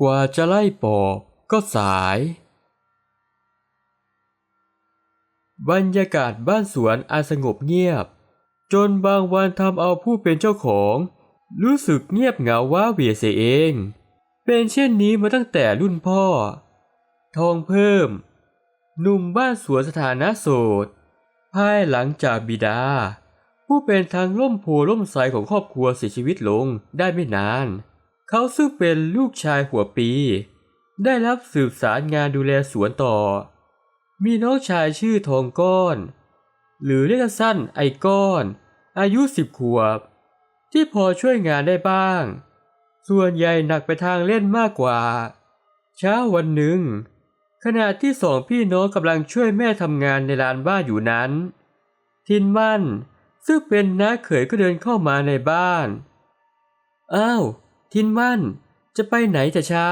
กว่าจะไล่ปอบก็สาย บรรยากาศบ้านสวนอาสงบเงียบ จนบางวันทำเอาผู้เป็นเจ้าของ รู้สึกเงียบเหงาว้าเหวียเสียเอง เป็นเช่นนี้มาตั้งแต่รุ่นพ่อ ทองเพิ่ม หนุ่มบ้านสวนสถานะโสด ภายหลังจากบิดา ผู้เป็นทางล่มโพล่มใสของครอบครัวเสียชีวิตลงได้ไม่นาน เขาซึ่งเป็นลูกชายหัวปี ได้รับสืบสารงานดูแลสวนต่อ มีน้องชายชื่อทองก้อน หรือเรียกสั้นไอก้อน อายุสิบขวบ ที่พอช่วยงานได้บ้าง ส่วนใหญ่หนักไปทางเล่นมากกว่า เช้าวันหนึ่ง ขณะที่สองพี่น้องกำลังช่วยแม่ทำงานในลานบ้านอยู่นั้น ทินมั่นซึ่งเป็นน้าเขยก็เดินเข้ามาในบ้าน อ้าว ทินมั่น จะไปไหนแต่เช้า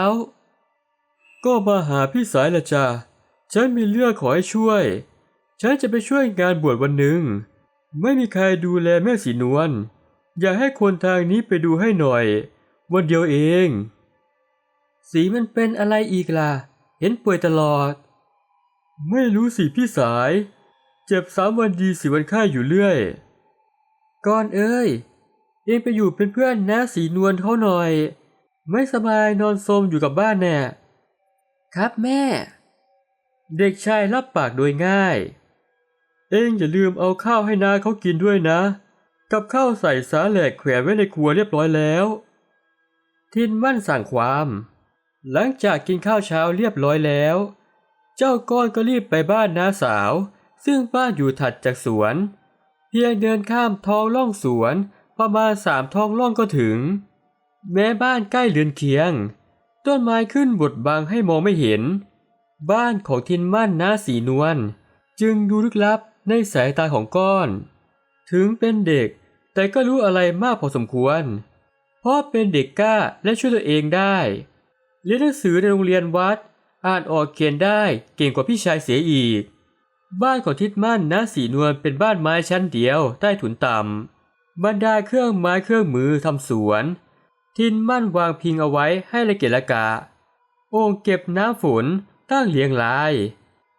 ก็มาหาพี่สายละจ้ะฉันมีเรื่องขอให้ช่วย ฉันจะไปช่วยงานบวชวันหนึ่ง ไม่มีใครดูแลแม่สีนวล อยากให้คนทางนี้ไปดูให้หน่อย วันเดียวเอง สีมันเป็นอะไรอีกล่ะ เห็นป่วยตลอด ไม่รู้สิพี่สาย เจ็บสามวันดีสี่วันไข้อยู่เรื่อย ก่อนเอ้ย เองไปอยู่เป็นเพื่อนน้าสีนวลเขาหน่อย ไม่สบายนอนโทรมอยู่กับบ้านแน่ครับแม่ เด็กชายรับปากโดยง่าย เองอย่าลืมเอาข้าวให้นาเขากินด้วยนะ กับข้าวใส่สาแหลกแขวนไว้ในครัวเรียบร้อยแล้ว ทินมั่นสั่งความ หลังจากกินข้าวเช้าเรียบร้อยแล้ว เจ้าก้อนก็รีบไปบ้านน้าสาว ซึ่งบ้านอยู่ถัดจากสวน เพียงเดินข้ามท้องล่องสวน ประมาณสามท้องล่องก็ถึง แม้บ้านใกล้เรือนเคียง ต้นไม้ขึ้นบดบังให้มองไม่เห็น บ้านของทินมั่นน้าสีนวลจึงดูลึกลับในสายตาของก้อน ถึงเป็นเด็กแต่ก็รู้อะไรมากพอสมควร เพราะเป็นเด็กกล้าและช่วยตัวเองได้ เรียนหนังสือในโรงเรียนวัด อ่านออกเขียนได้เก่งกว่าพี่ชายเสียอีก บ้านของทิดมั่นน้าสีนวลเป็นบ้านไม้ชั้นเดียวใต้ถุนต่ำ บรรดาเครื่องไม้เครื่องมือทำสวน ทินมั่นวางพิงเอาไว้ให้ละเกะละกะ โอ่งเก็บน้ำฝนตั้งเรียงราย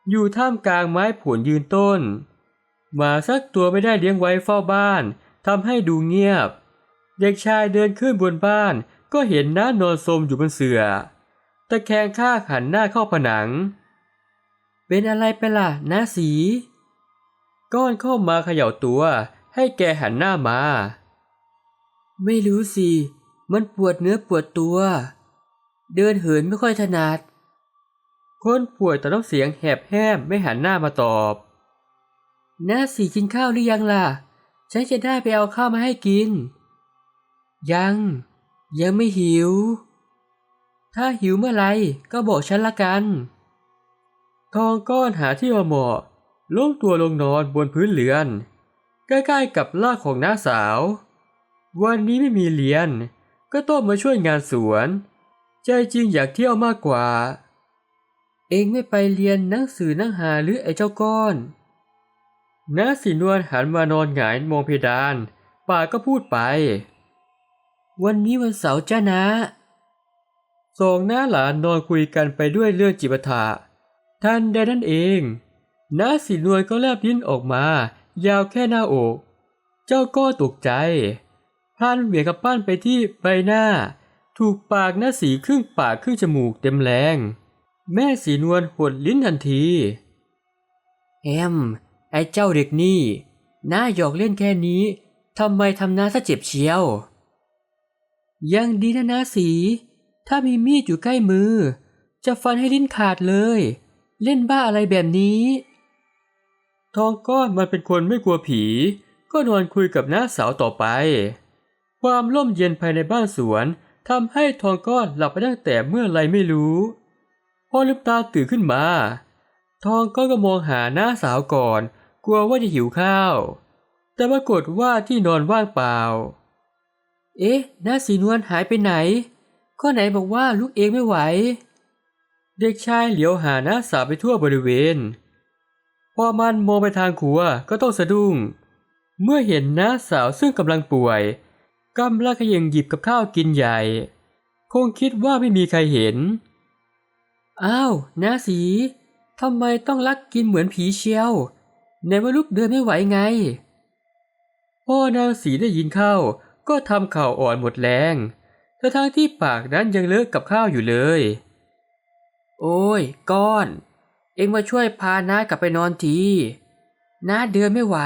อยู่ท่ามกลางไม้ผลยืนต้นหมาสักตัวไม่ได้เลี้ยงไว้เฝ้าบ้านทำให้ดูเงียบ เด็กชายเดินขึ้นบนบ้านก็เห็นน้านอนสมอยู่บนเสื่อตะแคงข้าหันหน้าเข้าผนัง เป็นอะไรไปล่ะน้าสี ก้อนเข้ามาเขย่าตัว ให้แกหันหน้ามา ไม่รู้สิ มันปวดเนื้อปวดตัว เดินเหินไม่ค่อยถนัด คนป่วยแต่ต้องเสียงแหบแห้มไม่หันหน้ามาตอบน้าสีกินข้าวหรือยังล่ะ ฉันจะได้ไปเอาข้าวมาให้กิน ยัง ยังไม่หิว ถ้าหิวเมื่อไหรก็บอกฉันละกัน ทองก้อนหาที่เหมาะล้มตัวลงนอนบนพื้นเรือน ใกล้ๆกับล่ากของน้าสาว วันนี้ไม่มีเรียน ก็ต้องมาช่วยงานสวน ใจจริงอยากเที่ยวมากกว่า เองไม่ไปเรียนหนังสือนั่งหาหรือไอ้เจ้าก้อนน้าสีนวลหันมานอนหงายมองเพดาน ป่าก็พูดไป วันนี้วันเสาร์จ้านะสองน้าหลานนอนคุยกันไปด้วยเรื่องจิปถะท่านใดนั่นเองน้าสีนวลก็แลบลิ้นออกมา ยาวแค่หน้าอก เจ้าก็ตกใจพลันเหวี่ยงกับปั้นไปที่ใบหน้า ถูกปากหน้าสีครึ่งปากครึ่งจมูกเต็มแรง แม่สีนวลหดลิ้นทันที แอม ไอ้เจ้าเด็กนี่น้าหยอกเล่นแค่นี้ทำไมทำน้าซะเจ็บเชียว ยังดีนะน้าสี ถ้ามีมีดอยู่ใกล้มือ จะฟันให้ลิ้นขาดเลย เล่นบ้าอะไรแบบนี้ ทองก้อนมันเป็นคนไม่กลัวผี ก็นอนคุยกับน้าสาวต่อไป ความร่มเย็นภายในบ้านสวนทำให้ทองก้อนหลับไปตั้งแต่เมื่อไรไม่รู้ พอลืมตาตื่นขึ้นมา ทองก้อนก็มองหาหน้าสาวก่อน กลัวว่าจะหิวข้าว แต่ปรากฏว่าที่นอนว่างเปล่า เอ๊ะน้าสีนวลหายไปไหนข้อไหนบอกว่าลูกเองไม่ไหว เด็กชายเหลียวหาหน้าสาวไปทั่วบริเวณ พอมันมองไปทางครัวก็ต้องสะดุ้ง เมื่อเห็นน้าสาวซึ่งกำลังป่วยกำลังขยังหยิบกับข้าวกินใหญ่ คงคิดว่าไม่มีใครเห็น อ้าวน้าสีทำไมต้องลักกินเหมือนผีเชียว ในว่าลูกเดินไม่ไหวไง พ่อนางสีได้ยินเข้าก็ทำข่าวอ่อนหมดแรงแต่ทั้งที่ปากนั้นยังเลอะกับข้าวอยู่เลย โอ้ย ก้อน เอ็งมาช่วยพาน้ากลับไปนอนที น้าเดินไม่ไหว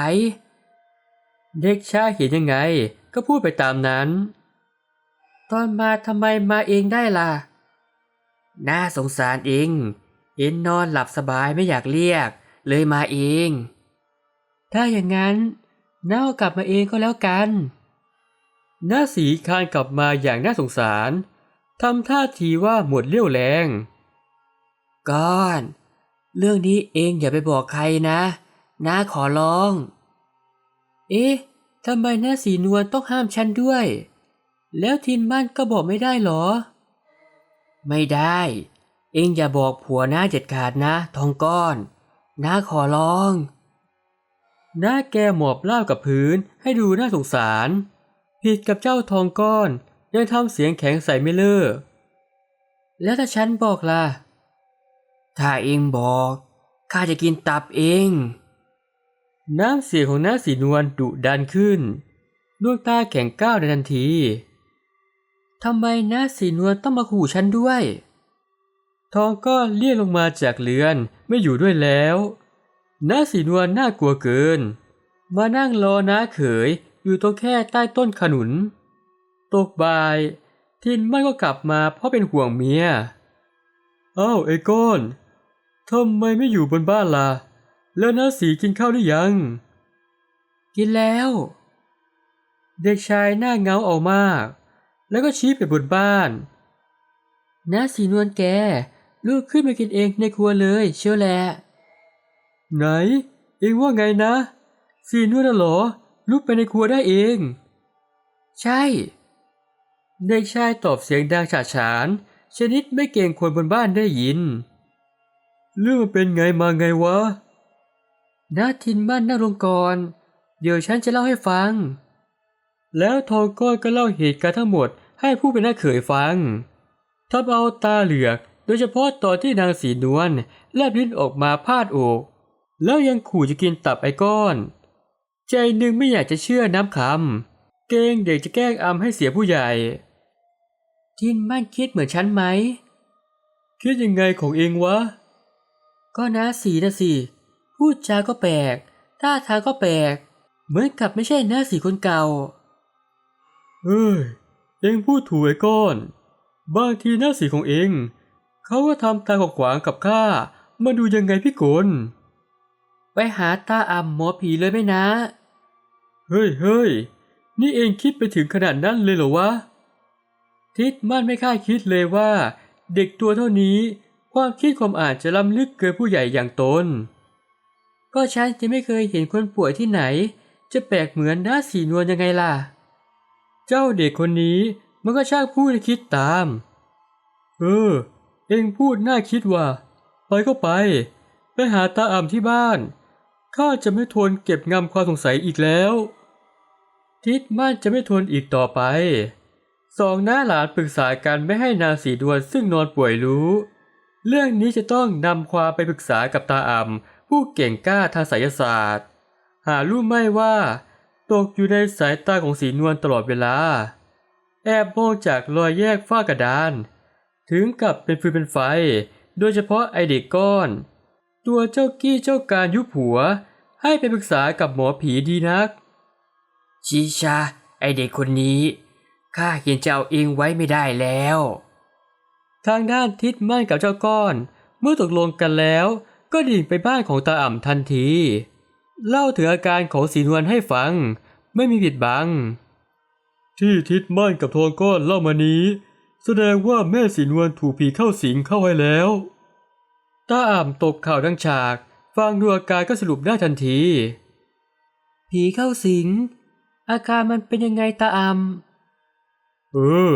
เด็กชายเห็นยังไง ก็พูดไปตามนั้น ตอนมาทำไมมาเองได้ล่ะ น่าสงสารเอง เห็นนอนหลับสบายไม่อยากเรียก เลยมาเอง ถ้าอย่างนั้นน้ากลับมาเองก็แล้วกันน้าสีคานกลับมาอย่างน่าสงสารทำท่าทีว่าหมดเรี่ยวแรง ก้อน เรื่องนี้เองอย่าไปบอกใครนะน้าขอร้อง เอ๊ะทำไมน้าสีนวลต้องห้ามฉันด้วย แล้วทินมั่นก็บอกไม่ได้หรอ ไม่ได้ เองอย่าบอกผัวน้าเด็ดขาดนะ ทองก้อนน้าขอร้องน้าแกหมอบราบกับพื้นให้ดูน่าสงสาร ผิดกับเจ้าทองก้อนยังทำเสียงแข็งใส่ไม่เลิกแล้วถ้าฉันบอกล่ะ ถ้าเองบอกข้าจะกินตับเอง น้ำเสียงของน้าสีนวลดุดันขึ้น ดวงตาแข็งก้าวในทันที ทำไมน้าสีนวลต้องมาขู่ฉันด้วย ทองก็เลี่ยลงมาจากเรือนไม่อยู่ด้วยแล้วน้าสีนวลน่ากลัวเกิน มานั่งรอน้าเขยอยู่ตรงแค่ใต้ต้นขนุน ตกบ่าย ทินไม่ก็กลับมาเพราะเป็นห่วงเมีย เอ้าไอ้ก้น ทำไมไม่อยู่บนบ้านล่ะ แล้วน้าสีกินข้าวหรือยัง กินแล้ว เด็กชายหน้าเงาเอามาก แล้วก็ชี้ไปบนบ้านน้าสีนวลแกลูกขึ้นมากินเองในครัวเลยเชียวแหละ ไหน เองว่าไงนะ สีนวลน่ะเหรอลุกไปในครัวได้เอง ใช่ เด็กชายตอบเสียงดังฉาฉาน ชนิดไม่เกรงคนบนบ้านได้ยิน เรื่องมันเป็นไงมาไงวะนาทินบ้านนั่งลงก่อนเดี๋ยวฉันจะเล่าให้ฟัง แล้วทองก้อนก็เล่าเหตุการณ์ทั้งหมดให้ผู้เป็นน้าเขยฟังทำเอาตาเหลือก โดยเฉพาะตอนที่นางสีนวลแลบลิ้นออกมาพาดอก แล้วยังขู่จะกินตับไอ้ก้อน ใจหนึ่งไม่อยากจะเชื่อน้ำคำเกรงเด็กจะแกล้งอำให้เสียผู้ใหญ่ ทินมั่นคิดเหมือนฉันไหม คิดยังไงของเองวะ ก็นะสีนะสิ พูดจาก็แปลก ท่าทางก็แปลก เหมือนกับไม่ใช่หน้าสีคนเก่าเฮ้ย เองพูดถูกไอ้ก้อน บางทีหน้าสีของเอง เขาก็ทำตาขวางกับข้า มาดูยังไงพี่กลไปหาตาอ่ำหมอผีเลยไหมนะ เฮ้ยเฮ้ยนี่เองคิดไปถึงขนาดนั้นเลยเหรอวะ ทิดมั่นไม่คาดคิดเลยว่า เด็กตัวเท่านี้ ความคิดความอ่านจะล้ำลึกเกินผู้ใหญ่อย่างตน ก็ฉันจะไม่เคยเห็นคนป่วยที่ไหน จะแปลกเหมือนหน้าสีนวลยังไงล่ะ เจ้าเด็กคนนี้มันก็ช่างพูดคิดตาม เออ เองพูดน่าคิดว่า ไปก็ไป ไปหาตาอ่ำที่บ้าน ข้าจะไม่ทนเก็บงำความสงสัยอีกแล้ว ทิดมั่นจะไม่ทนอีกต่อไป สองหน้าหลานปรึกษากันไม่ให้นางสีดวนซึ่งนอนป่วยรู้ เรื่องนี้จะต้องนำความไปปรึกษากับตาอ่ำผู้เก่งกล้าทางไสยศาสตร์ หารู้ไม่ว่า ตกอยู่ในสายตาของสีนวลตลอดเวลา แอบมองจากรอยแยกฝ้ากระดาน ถึงกับเป็นฟืนเป็นไฟ โดยเฉพาะไอเด็กก้อน ตัวเจ้ากี้เจ้าการยุบหัว ให้ไปปรึกษากับหมอผีดีนัก ชีชา ไอเด็กคนนี้ข้าเห็นจะเอาเองไว้ไม่ได้แล้ว ทางด้านทิดมั่นกับเจ้าก้อน เมื่อตกลงกันแล้ว ก็ดิ่งไปบ้านของตาอ่ำทันที เล่าถึงอาการของสีนวลให้ฟัง ไม่มีผิดบัง ที่ทิดมั่นกับทองก้อนเล่ามานี้ แสดงว่าแม่สีนวลถูกผีเข้าสิงเข้าไว้แล้วตาอ่ำตกข่าวดังฉาก ฟังดูอาการก็สรุปได้ทันที ผีเข้าสิง อาการมันเป็นยังไงตาอ่ำเออ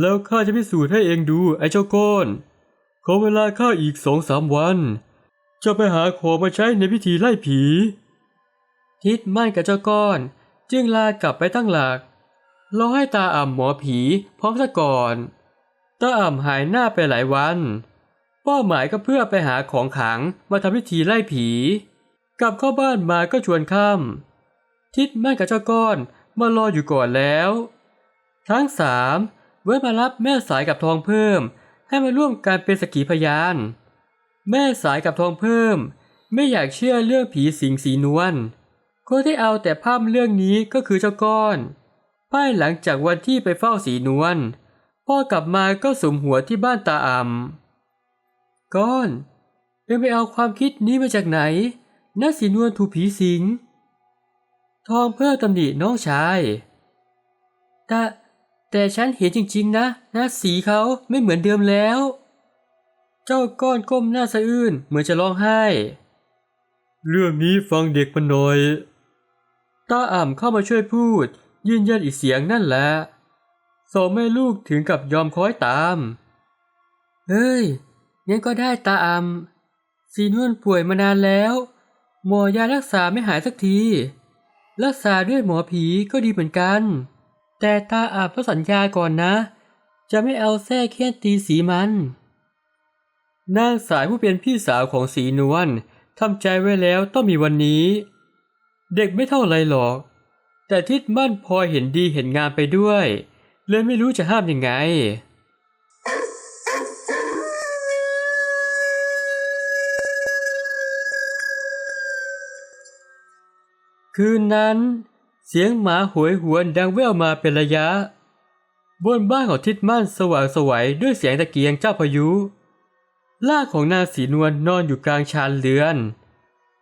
แล้วข้าจะพิสูจน์ให้เองดูไอ้เจ้าก้อนขอเวลาข้าอีกสองสามวัน จะไปหาของมาใช้ในพิธีไล่ผี ทิดมั่นกับเจ้าก้อน จึงลากลับไปตั้งหลักรอให้ตาอ่ำหมอผีพร้อมซะก่อนตาอ่ำหายหน้าไปหลายวัน เป้าหมายก็เพื่อไปหาของขังมาทำพิธีไล่ผี กลับเข้าบ้านมาก็ชวนค่ำทิดแม่กับเจ้าก้อนมารออยู่ก่อนแล้ว ทั้งสาม เว้ยมารับแม่สายกับทองเพิ่ม ให้มาร่วมการเป็นสกีพยาน แม่สายกับทองเพิ่ม ไม่อยากเชื่อเรื่องผีสิงสีนวลคนที่เอาแต่ภาพเรื่องนี้ก็คือเจ้าก้อนป้ายหลังจากวันที่ไปเฝ้าสีนวลพ่อกลับมาก็สมหัวที่บ้านตาอ่ำก้อนเอ็งไปเอาความคิดนี้มาจากไหนน่าสีนวลถูกผีสิง ทองเพิ่มตำหนิน้องชายแต่ แต่ฉันเห็นจริงๆนะหน้าสีเขาไม่เหมือนเดิมแล้ว เจ้าก้อนก้มหน้าสะอื้นเหมือนจะร้องไห้ เรื่องนี้ฟังเด็กมันหน่อยตาอ่ำเข้ามาช่วยพูด ยืนยันอีกเสียงนั่นแหละสองแม่ลูกถึงกับยอมคอยตาม เฮ้ยงั้นก็ได้ตาอ่ำสีนวลป่วยมานานแล้วหมอยารักษาไม่หายสักที รักษาด้วยหมอผีก็ดีเหมือนกัน แต่ตาอาบต้องสัญญาก่อนนะ จะไม่เอาแท้เคียนตีสีมัน นางสายผู้เป็นพี่สาวของสีนวลทำใจไว้แล้วต้องมีวันนี้ เด็กไม่เท่าไรหรอก แต่ทิดมั่นพอเห็นดีเห็นงามไปด้วย เลยไม่รู้จะห้ามยังไงคืนนั้น เสียงหมาหวยหวนดังแว่วมาเป็นระยะ บนบ้านของทิดมั่นสว่างสวัยด้วยเสียงตะเกียงเจ้าพายุล่าของนางสีนวลนอนอยู่กลางชานเรือน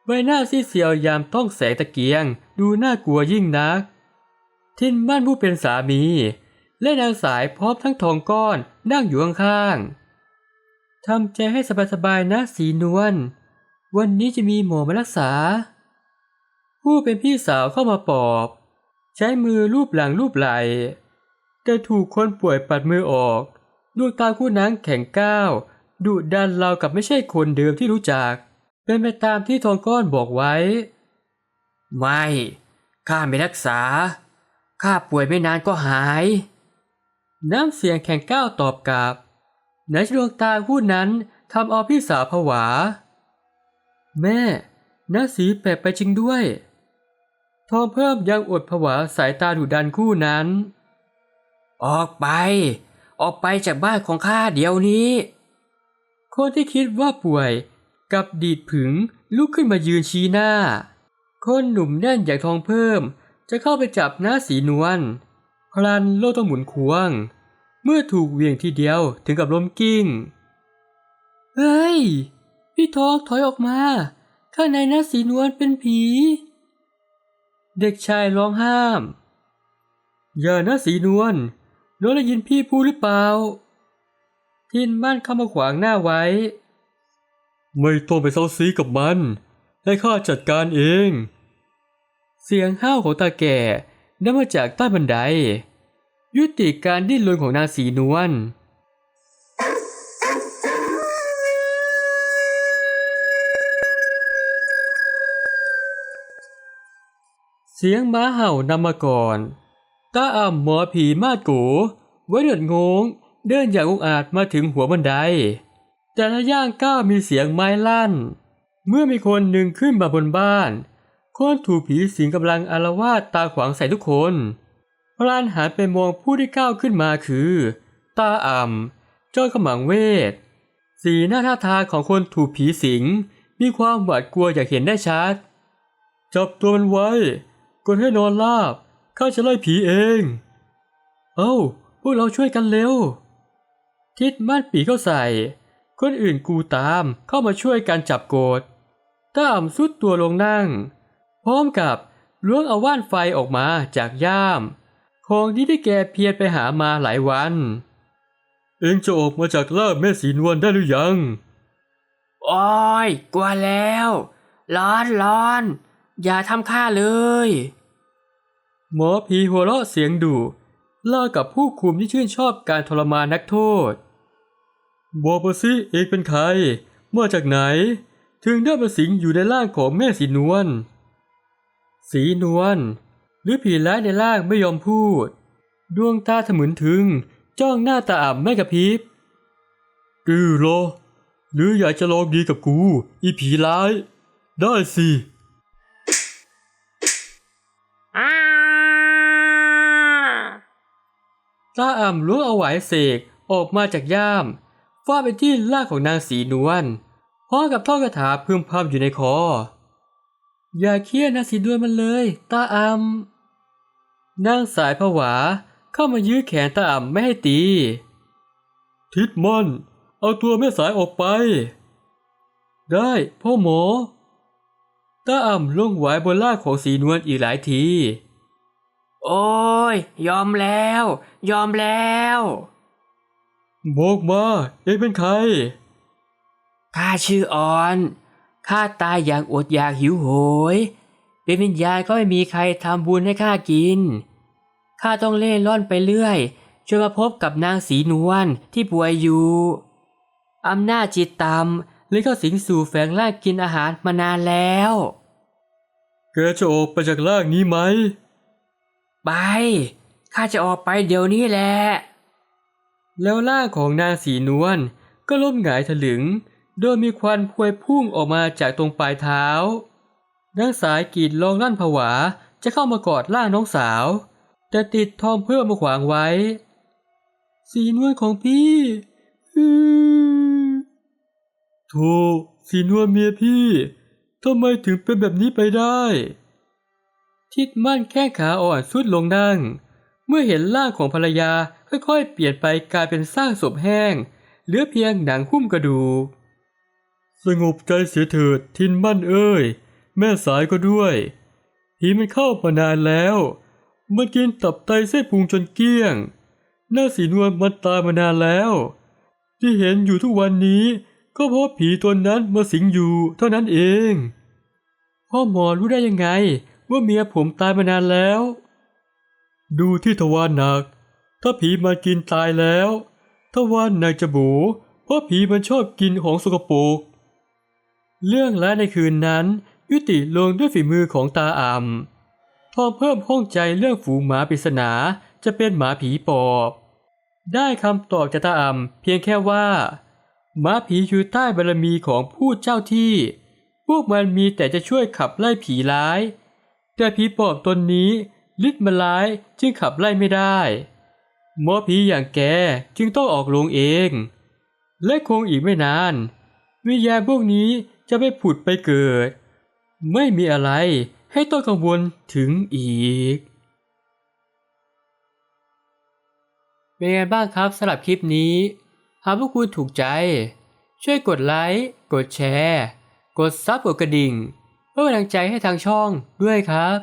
ใบหน้าซีเซียวยามต้องแสงตะเกียงดูน่ากลัวยิ่งนัก ทินมั่นผู้เป็นสามี และนางสายพร้อมทั้งทองก้อนนั่งอยู่ข้างๆทำใจให้สบายๆนะสีนวลวันนี้จะมีหมอมารักษา ผู้เป็นพี่สาวเข้ามาปลอบ ใช้มือลูบหลังลูบไหล แต่ถูกคนป่วยปัดมือออกดวงตาคู่นั้นแข็งก้าวดุดันเราวกับไม่ใช่คนเดิมที่รู้จัก เป็นไปตามที่ทองก้อนบอกไว้ ไม่ข้าไม่รักษาข้าป่วยไม่นานก็หาย น้ำเสียงแข็งก้าวตอบกลับในดวงตาคู่นั้นทำเอาพี่สาวผวา แม่หน้าสีแปลกไปจริงด้วย ทองเพิ่มยังอดผวาสายตาดุดันคู่นั้น ออกไป ออกไปจากบ้านของข้าเดี๋ยวนี้ คนที่คิดว่าป่วยกับดีดผึงลุกขึ้นมายืนชี้หน้า คนหนุ่มแน่นอย่างทองเพิ่ม จะเข้าไปจับหน้าสีนวลพลันโลกต้องหมุนควง เมื่อถูกเหวี่ยงทีเดียวถึงกับล้มกิ้ง เฮ้ย พี่ทองถอยออกมา ข้างในหน้าสีนวลเป็นผี เด็กชายร้องห้าม อย่านะสีนวลน้องได้ยินพี่พูดหรือเปล่า ทินบ้านเข้ามาขวางหน้าไว้ ไม่ต้องไปเซาซีกับมัน ให้ข้าจัดการเอง เสียงห้าวของตาแก่ได้มาจากใต้บันได ยุติการดิ้นรนของนางสีนวล เสียงม้าเห่านำมาก่อนตาอ่ำหมอผีมาดโกไว้เดือดงง เดินอย่างอุกอาจมาถึงหัวบันได แต่ละย่างก้าวมีเสียงไม้ลั่น เมื่อมีคนหนึ่งขึ้นมาบนบ้านคนถูกผีสิงกำลังอารวาสตาขวางใส่ทุกคนพรานหันไปมองผู้ที่ก้าวขึ้นมาคือ ตาอ่ำจ้อยขมังเวท สีหน้าท่าทางของคนถูกผีสิง มีความหวาดกลัวอย่างเห็นได้ชัด จับตัวมันไว้ กดให้นอนราบ ข้าจะไล่ผีเอง เอ้า พวกเราช่วยกันเร็ว ทิดม่านปีเข้าใส่ คนอื่นกูตามเข้ามาช่วยกันจับโกดตามสุดตัวลงนั่ง พร้อมกับล้วงเอาว่านไฟออกมาจากย่าม ของที่ได้แกเพียรไปหามาหลายวัน เองจะออกมาจากล่าแม่สีนวลได้หรือยัง โอ้ย กลัวแล้ว ร้อนร้อน อย่าทำข้าเลย หมอผีหัวเราะเสียงดุล่ากับผู้คุมที่ชื่นชอบการทรมานนักโทษบอกมาสิเองเป็นใครมาจากไหน ถึงได้มาสิงอยู่ในร่างของแม่สีนวลสีนวลหรือผีร้ายในร่างไม่ยอมพูด ดวงตาถมึนถึง จ้องหน้าตาอ่ำไม่กระพริบกือเหรอหรืออยากจะลองดีกับกู อีผีร้าย ได้สิ ตาอ่ำล้วงเอาไหวเสกออกมาจากย่ามฟาดไปที่ล่างของนางสีนวลพร้อมกับท่องคาถาพึมพำอยู่ในคอ อย่าเครียดนางสีนวลมันเลย ตาอ่ำนางสายผวาเข้ามายื้อแขนตาอ่ำไม่ให้ตี ทิดมันเอาตัวแม่สายออกไป ได้พ่อหมอตาอ่ำลงไหวบนล่างของสีนวลอีกหลายที โอ้ย ยอมแล้ว ยอมแล้วบอกมาเอ็งเป็นใคร ข้าชื่อออน ข้าตายอย่างอดอยากหิวโหย เป็นวิญญาณก็ไม่มีใครทำบุญให้ข้ากิน ข้าต้องเล่ร่อนไปเรื่อย จนมาพบกับนางสีนวลที่ป่วยอยู่ อำนาจจิตต่ำเลยเข้าสิงสู่แฝงร่างกินอาหารมานานแล้ว แกจะออกไปจากล่างนี้ไหม ไป ข้าจะออกไปเดี๋ยวนี้แหละ แล้วร่างของนางสีนวลก็ล้มหงายถลึง โดยมีควันพวยพุ่งออกมาจากตรงปลายเท้า นางสายกรีดร้องลั่นผวาจะเข้ามากอดร่างน้องสาว แต่ติดทองเพื่อมาขวางไว้ สีนวลของพี่อโธ่สีนวลเมียพี่ทำไมถึงเป็นแบบนี้ไปได้ ทิดมั่นแค่ขาอ่อนสุดลงนั่ง เมื่อเห็นร่างของภรรยาค่อยๆ เปลี่ยนไปกลายเป็นสร้างศพแห้ง เหลือเพียงหนังหุ้มกระดูก สงบใจเสียเถิดทินมั่นเอ้ย แม่สายก็ด้วยผีมันเข้ามานานแล้ว มันกินตับไตเส้นพุงจนเกลี้ยง หน้าสีนวลมันตายมานานแล้ว ที่เห็นอยู่ทุกวันนี้ก็เพราะผีตัวนั้นมาสิงอยู่เท่านั้นเอง พ่อหมอรู้ได้ยังไง ว่าเมียผมตายมานานแล้ว ดูที่ทวารหนัก ถ้าผีมากินตายแล้วทวารหนักจะบูเพราะผีมันชอบกินของสกปรกเรื่องร้ายในคืนนั้น ยุติลงด้วยฝีมือของตาอ่ำทองเพิ่มข้องใจเรื่องฝูงหมาปริศนาจะเป็นหมาผีปอบ ได้คำตอบจากตาอ่ำเพียงแค่ว่าหมาผีอยู่ใต้บารมีของผู้เจ้าที่ พวกมันมีแต่จะช่วยขับไล่ผีร้าย แต่ผีปอบตนนี้ฤทธิ์มันร้ายจึงขับไล่ไม่ได้หมอผีอย่างแกจึงต้องออกโรงเอง และคงอีกไม่นาน วิญญาณพวกนี้จะไปผุดไปเกิด ไม่มีอะไรให้ต้องกังวลถึงอีก เป็นไงบ้างครับสำหรับคลิปนี้ หากพวกคุณถูกใจ ช่วยกดไลค์ กดแชร์ กดซับกดกระดิ่ง เพื่อเป็นกำลังใจให้ทางช่องด้วยครับ